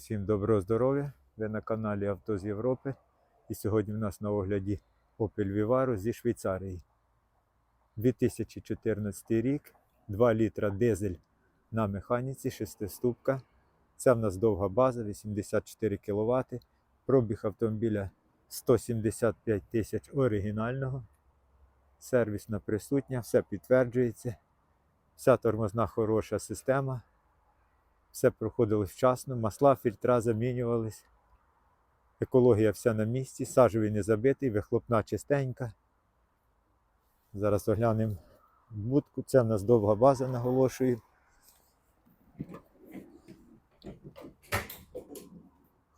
Усім доброго здоров'я! Ви на каналі Авто з Європи. І сьогодні в нас на огляді Opel Vivaro зі Швейцарії. 2014 рік, 2 літра дизель на механіці, 6 ступка. Це в нас довга база, 84 кВт. Пробіг автомобіля 175 тисяч оригінального. Сервісна присутня, все підтверджується. Вся тормозна хороша система. Все проходило вчасно, масла, фільтра замінювались. Екологія вся на місці, сажевий не забитий, вихлопна чистенька. Зараз оглянемо будку. Це в нас довга база, наголошую.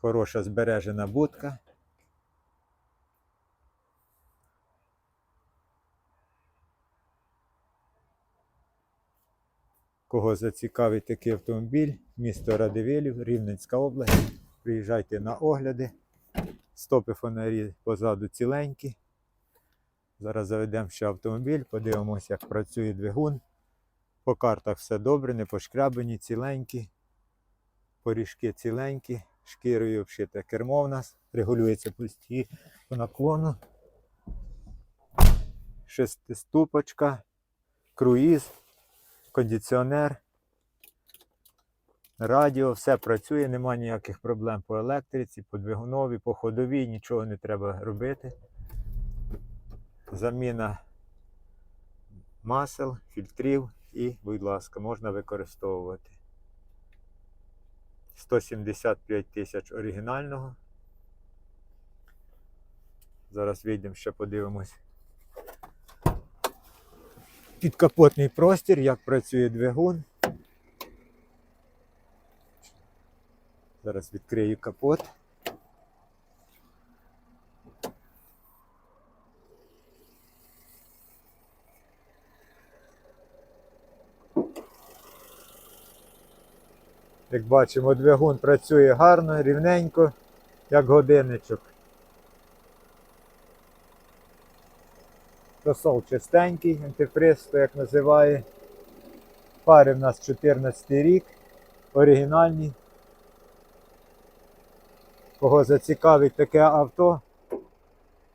Хороша збережена будка. Кого зацікавить такий автомобіль, місто Радивилів, Рівненська область. Приїжджайте на огляди. Стопи фонарі позаду ціленькі. Зараз заведемо ще автомобіль, подивимося, як працює двигун. По картах все добре, не пошкрябані, ціленькі. Поріжки ціленькі, шкірою обшите кермо в нас, регулюється пусті по наклону. Шестиступочка, круїз кондиціонер, радіо, все працює, нема ніяких проблем по електриці, по двигунові, по ходовій, нічого не треба робити. Заміна масел, фільтрів і, будь ласка, можна використовувати. 175 тисяч оригінального. Зараз вийдемо ще подивимось підкапотний простір, як працює двигун. Зараз відкрию капот. Як бачимо, двигун працює гарно, рівненько, як годинничок. Просол чистенький, антифриз, то як називає. Пари в нас 14 рік, оригінальні. Кого зацікавить таке авто,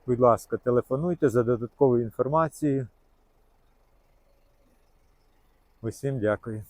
будь ласка, телефонуйте за додатковою інформацією. Усім дякую.